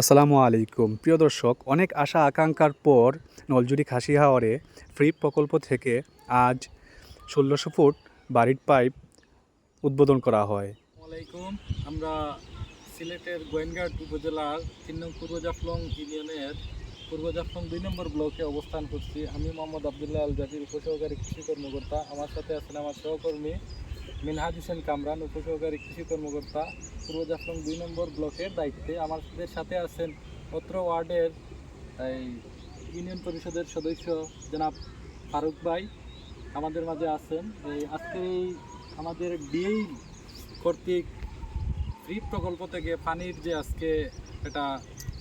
আসসালামু আলাইকুম। প্রিয় দর্শক, অনেক আশা আকাঙ্ক্ষার পর নলজুরি খাসি হাওয়ারে ফ্রি প্রকল্প থেকে আজ ষোলোশো ফুট বাড়ির পাইপ উদ্বোধন করা হয়। আসসালামাইকুম আমরা সিলেটের গোয়েনঘাট উপজেলার তিন পূর্ব জাফলং ইউনিয়নের পূর্ব জাফলং দুই নম্বর ব্লকে অবস্থান করছি। আমি মোহাম্মদ আবদুল্লাহ আল জাতির উপসহকারী কৃষি কর্মকর্তা। আমার সাথে আছেন আমার সহকর্মী মিনহাজ হোসেন কামরান, উপসহকারী কৃষি কর্মকর্তা পূর্ব জাফলং দুই নম্বর ব্লকের দায়িত্বে। আমাদের সাথে আছেন অত্র ওয়ার্ডের এই ইউনিয়ন পরিষদের সদস্য জনাব ফারুক ভাই। আমাদের মাঝে আছেন। এই আজকে এই আমাদের ডিএই কর্তৃক ফ্রি প্রকল্প থেকে পানির যে আজকে এটা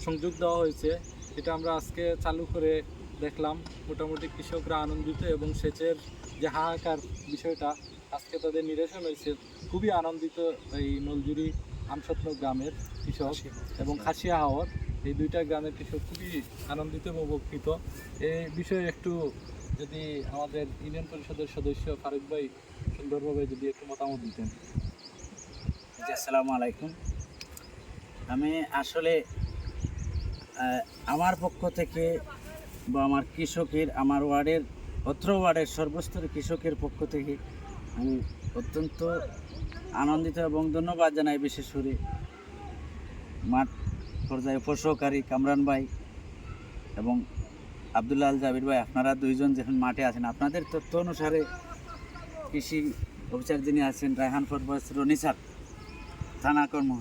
সংযোগ দেওয়া হয়েছে, এটা আমরা আজকে চালু করে দেখলাম। মোটামুটি কৃষকরা আনন্দিত এবং সেচের যে হাহাকার বিষয়টা আজকে তাদের নিরসন হয়েছে। খুবই আনন্দিত এই নলজুরি আমসত্ন গ্রামের কৃষক এবং খাসিয়া হাওয়ার এই দুইটা গ্রামের কৃষক খুবই আনন্দিত এবং উপকৃত। এই বিষয়ে একটু যদি আমাদের ইউনিয়ন পরিষদের সদস্য ফারুক ভাই সুন্দরভাবে যদি একটু মতামত দিতেন। আসসালামু আলাইকুম। আমি আসলে আমার পক্ষ থেকে বা আমার কৃষকের আমার ওয়ার্ডের অত্র ওয়ার্ডের সর্বস্তরের কৃষকের পক্ষ থেকে আমি অত্যন্ত আনন্দিত এবং ধন্যবাদ জানাই বিশেষ করে মাঠ পর্যায়ে উপসহকারী কামরান ভাই এবং আবদুল্লাহ আল জাবির ভাই, আপনারা দুইজন যখন মাঠে আছেন, আপনাদের তথ্য অনুসারে কৃষি অফিসার যিনি আছেন, রায়হান ফরবাস রনিসার থানা কর্ম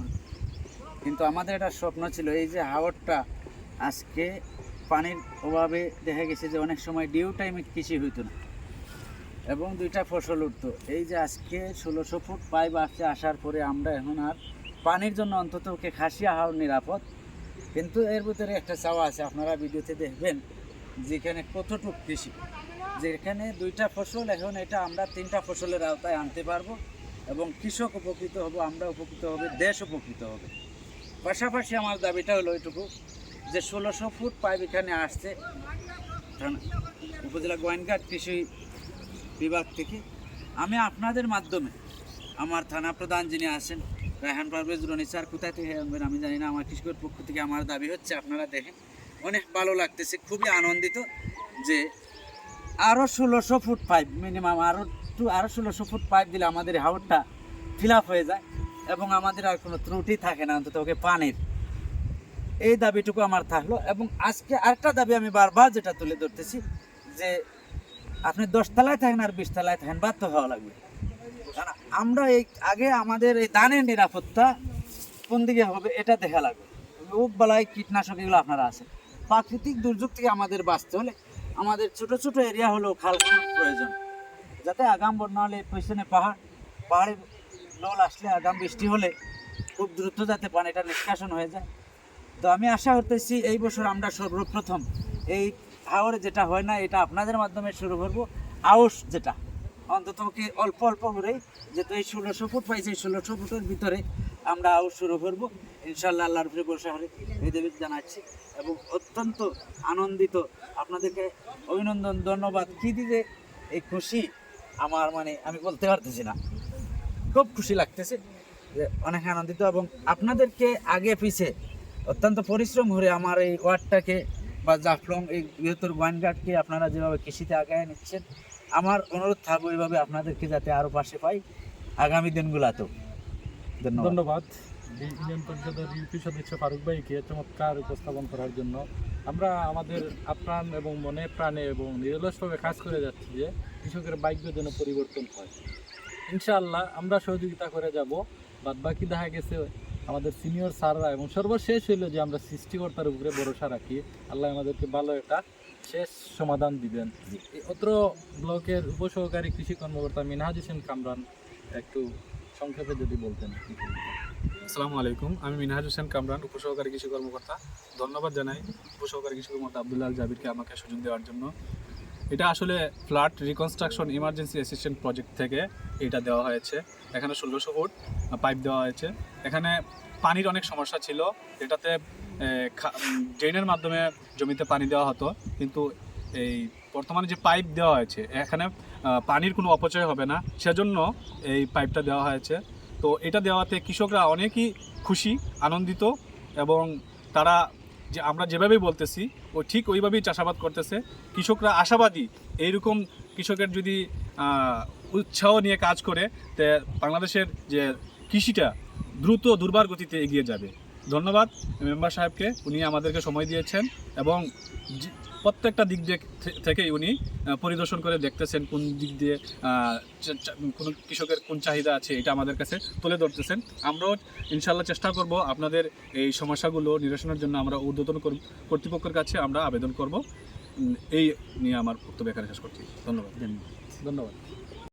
কিন্তু আমাদের একটা স্বপ্ন ছিল, এই যে হাওড়টা আজকে পানির অভাবে দেখা গেছে যে অনেক সময় ডিউ টাইমে কৃষি হইতো না। এবং দুইটা ফসল উঠতো। এই যে আজকে ষোলোশো ফুট পাইপ আসছে, আসার পরে আমরা এখন আর পানির জন্য অন্তত ওকে খাসিয়া হাওড় নিরাপদ। কিন্তু এর ভিতরে একটা চাওয়া আছে, আপনারা ভিডিওতে দেখবেন, যেখানে কতটুক কৃষি। যেখানে দুইটা ফসল, এখন এটা আমরা তিনটা ফসলের আওতায় আনতে পারব এবং কৃষক উপকৃত হব, আমরা উপকৃত হবে, দেশ উপকৃত হবে। পাশাপাশি আমার দাবিটা হলো এটুকু, যে ষোলোশো ফুট পাইপ এখানে আসছে, উপজেলা গোয়েনঘাট কৃষি বিভাগ থেকে। আমি আপনাদের মাধ্যমে আমার থানা প্রধান যিনি আছেন, রায়হান পারভেজ রনি স্যার, কোথায় থেকে আনবেন আমি জানি না, আমার কৃষকের পক্ষ থেকে আমার দাবি হচ্ছে, আপনারা দেখেন। অনেক ভালো লাগতেছে, খুবই আনন্দিত যে আরও ষোলোশো ফুট পাইপ মিনিমাম আরও টু আরও ষোলোশো ফুট পাইপ দিলে আমাদের হাওড়টা ফিল হয়ে যায় এবং আমাদের আর কোনো ত্রুটি থাকে না, অন্তত ওকে পানির। এই দাবিটুকু আমার থাকল এবং আজকে আরেকটা দাবি আমি বারবার যেটা তুলে ধরতেছি যে আপনি দশতলায় থাকেন আর বিশতলায় থাকেন, বাধ্য হওয়া লাগবে। আমরা এই, আগে আমাদের এই ধানের নিরাপত্তা কোন দিকে হবে এটা দেখা লাগবে। রোগ বালাই, কীটনাশক এগুলো আপনারা আছে। প্রাকৃতিক দুর্যোগ থেকে আমাদের বাঁচতে হলে আমাদের ছোট ছোট এরিয়া হলেও খাল প্রয়োজন। যাতে আগাম বন্যা হলে পেছনে পাহাড় পাহাড়ে নল আসলে আগাম বৃষ্টি হলে খুব দ্রুত যাতে পানিটা নিষ্কাশন হয়ে যায়। তো আমি আশা করতেছি এই বছর আমরা সর্বপ্রথম এই হাওড়ে যেটা হয় না, এটা আপনাদের মাধ্যমে শুরু করব। আউশ যেটা, অন্তত কি অল্প অল্প করেই, যেহেতু এই ষোলোশো ফুট পাইছে এই ষোলোশো ফুটের ভিতরে আমরা আউশ শুরু করব। ইনশাল্লাহ আল্লাহর ফিরে বসে হলে এই জানাচ্ছি। এবং অত্যন্ত আনন্দিত, আপনাদেরকে অভিনন্দন, ধন্যবাদ। কি দিতে এই খুশি? আমার মানে আমি বলতে পারতেছি না। খুব খুশি লাগতেছে যে অনেক আনন্দিত। এবং আপনাদেরকে আগে পিছে অত্যন্ত পরিশ্রম করে আমার এই ওয়ার্ডটাকে বা জাফলং এই বৃহত্তর গোয়ানঘাটকে আপনারা যেভাবে কৃষিতে আগায় নিচ্ছেন, আমার অনুরোধ থাকবে এইভাবে আপনাদেরকে যাতে আরও পাশে পাই আগামী দিনগুলোতেও। ধন্যবাদ। ধন্যবাদ। ইউনিয়ন ইউপি সদস্য ফারুক ভাইকে চমৎকার উপস্থাপন করার জন্য। আমরা আমাদের আপ্রাণ এবং মনে প্রাণে এবং নিরলসভাবে কাজ করে যাচ্ছি যে কৃষকের ভাগ্য যেন পরিবর্তন হয়। ইনশাআল্লাহ আমরা সহযোগিতা করে যাব বাদ বাকি দেখা গেছে আমাদের সিনিয়র স্যাররা এবং সর্বশেষ হইল যে আমরা সৃষ্টিকর্তার উপরে ভরসা রাখি। আল্লাহ আমাদেরকে ভালো একটা শেষ সমাধান দিবেন। অত্র ব্লকের উপসহকারী কৃষি কর্মকর্তা মিনহাজ হোসেন কামরান একটু সংক্ষেপে যদি বলতেন। আসসালামু আলাইকুম আমি মিনহাজ হোসেন কামরান উপসহকারী কৃষি কর্মকর্তা। ধন্যবাদ জানাই উপসহকারী কৃষি কর্মকর্তা আবদুল্লাহ জাবিরকে আমাকে সুযোগ দেওয়ার জন্য। এটা আসলে flat reconstruction emergency assistant project থেকে এটা দেওয়া হয়েছে। এখানে ষোলোশো ফুট পাইপ দেওয়া হয়েছে। এখানে পানির অনেক সমস্যা ছিল। এটাতে ড্রেনের মাধ্যমে জমিতে পানি দেওয়া হতো। কিন্তু এই বর্তমানে যে পাইপ দেওয়া হয়েছে, এখানে পানির কোনো অপচয় হবে না। সেজন্য এই পাইপটা দেওয়া হয়েছে। তো এটা দেওয়াতে কৃষকরা অনেকই খুশি, আনন্দিত এবং তারা যে আমরা যেভাবেই বলতেছি, ও ঠিক ওইভাবেই চাষাবাদ করতেছে। কৃষকরা আশাবাদী এইরকম কৃষকের যদি উৎসাহ নিয়ে কাজ করে, তে বাংলাদেশের যে কৃষিটা দ্রুত দুর্বার গতিতে এগিয়ে যাবে। ধন্যবাদ মেম্বার সাহেবকে, উনি আমাদেরকে সময় দিয়েছেন এবং প্রত্যেকটা দিক দিয়ে থেকেই উনি পরিদর্শন করে দেখতেছেন কোন দিক দিয়ে কোন কৃষকের কোন চাহিদা আছে, এটা আমাদের কাছে তুলে ধরতেছেন। আমরাও ইনশাল্লাহ চেষ্টা করব আপনাদের এই সমস্যাগুলো নিরসনের জন্য আমরা ঊর্ধ্বতন কর- কর্তৃপক্ষের কাছে আমরা আবেদন করব। এই নিয়ে আমার বক্তব্য এখানে শেষ করছি। ধন্যবাদ। ধন্যবাদ।